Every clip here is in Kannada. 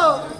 go!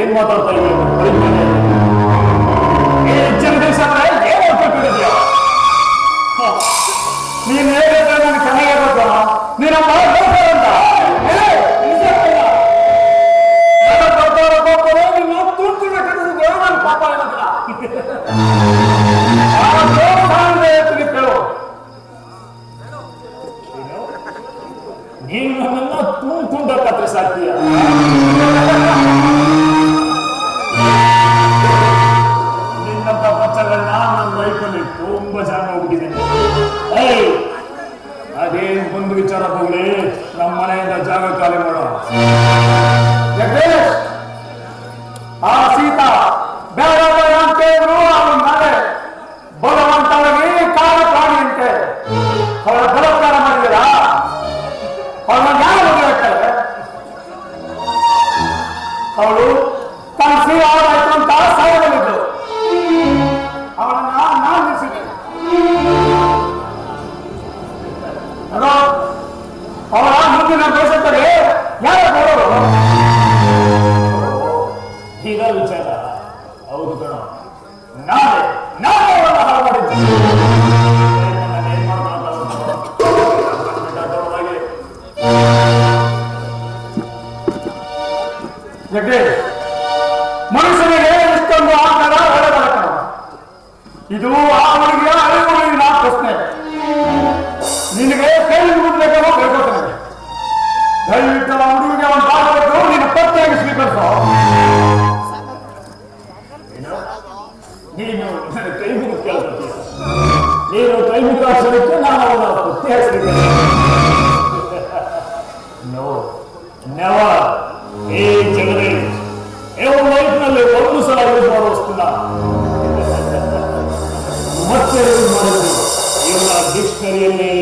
ಏನ್ ಮಾತಾಡ್ತಾ ಇದ್ದೀನಿ Paulus. ಹಿಸ್ಟರಿಯಲ್ಲಿ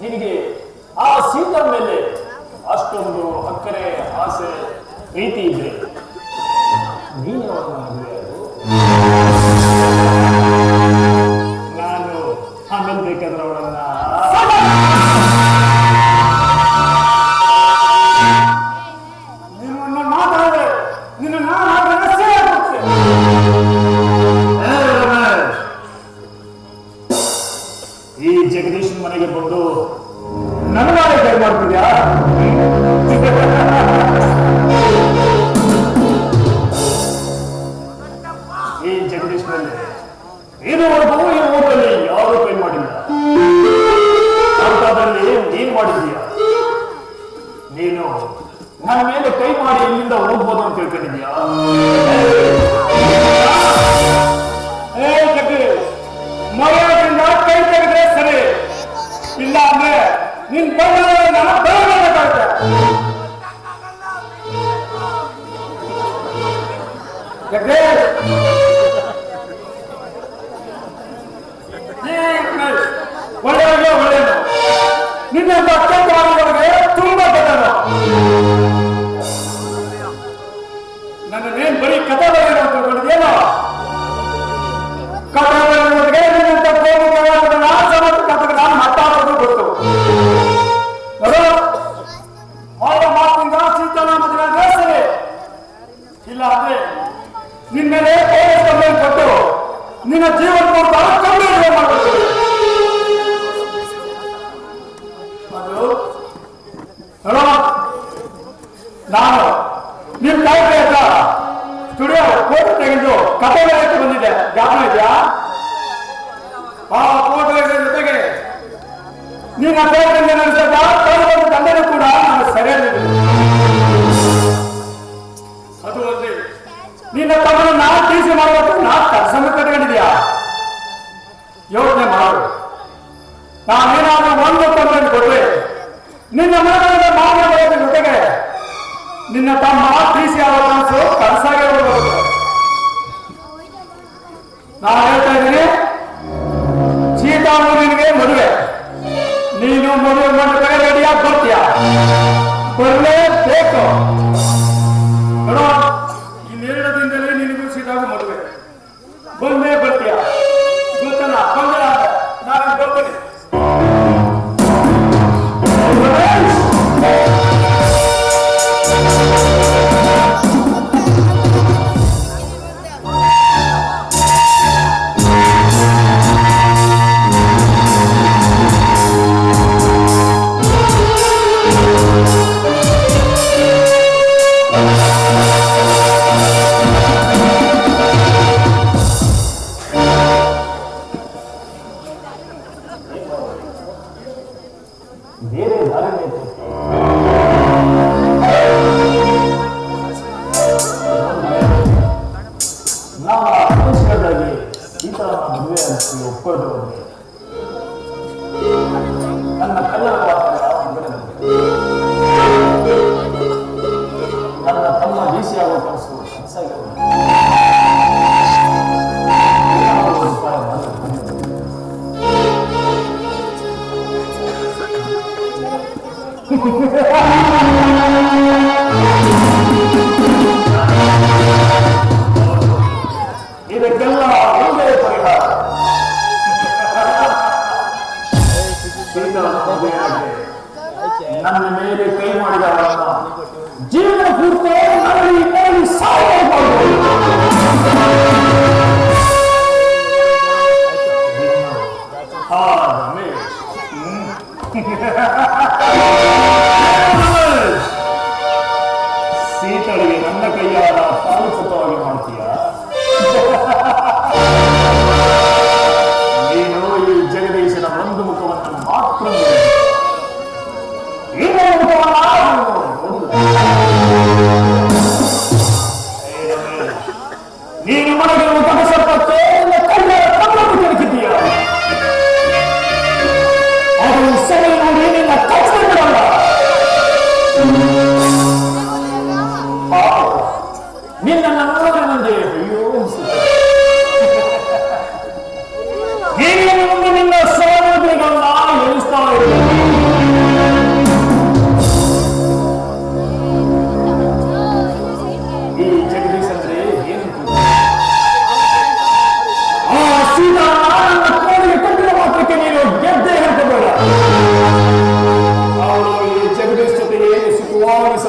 ನಿನಗೆ ಆ ಸೀತ ಮೇಲೆ ಅಷ್ಟೊಂದು ಅಕ್ಕರೆ, ಆಸೆ, ಪ್ರೀತಿ ಇದೆ. ನೀನು ನಾನು ಆಮೇಲೆ ಬೇಕಾದ್ರೆ ಅವಳನ್ನ ನಿನ್ ಬಂಗಾರ ನಿನ್ನ ಜೀವನ Ah, eu também. ನನ್ನ ಮೇಲೆ ಕೈ ಮಾಡಿದವರನ್ನ ಜೀವನ ಪೂರ್ತಿ ನರಳಿ ನೋಡಿ ಸಾಯಬಹುದು ಸೀತಳಿಗೆ ನನ್ನ ಕೈಯಾದ ಪಾಲು ಸುಖವಾಗಿ ಮಾಡ್ತೀಯ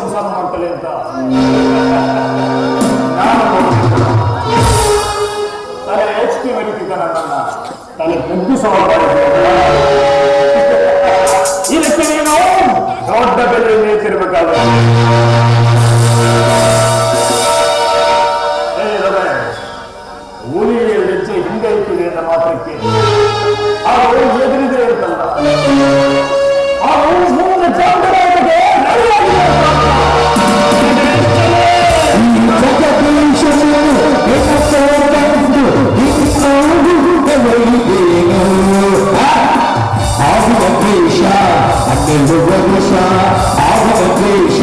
ಸಂಸಾರ ಮಾಡ್ತಾಳೆ ಅಂತ ತಲೆ ಯೋಚನೆ ಮರೀತಿದ್ದಾನೆ ನನ್ನ ತಲೆ ಕುಗ್ಗಿಸ ಇದಕ್ಕೆ ನೀನು ದೊಡ್ಡ ಬೆಲೆ ನಿಲ್ತಿರ್ಬೇಕಾದ್ರೆ ಊರಿಯಲ್ಲಿ ಹೆಜ್ಜೆ ಹಿಂದೆ ಇಟ್ಟಿದೆ ಅಂತ ಮಾತ್ರಕ್ಕೆ ಹನ್ನೆರಡು ವರ್ಷ ಆಗಿನ ದ್ವೇಷ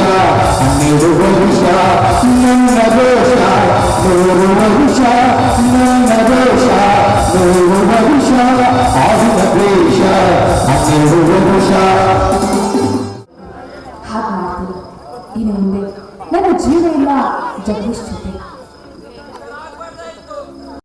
ಹನ್ನೆರಡು ವರ್ಷ ನನ್ನ ದೋಷ ನೂರು ವರ್ಷ ನನ್ನ ದೋಷ ನೂರು ವರ್ಷ ಆಗಿನ ದ್ವೇಷ ಹನ್ನೆರಡು ವರ್ಷ ಹಾಗೆ ಮಾಡ್ತೀನಿ ಇನ್ನು ಮುಂದೆ ನನ್ನ ಜೀವ ಇಲ್ಲ ಜಗದೀಶ್ ಜೊತೆ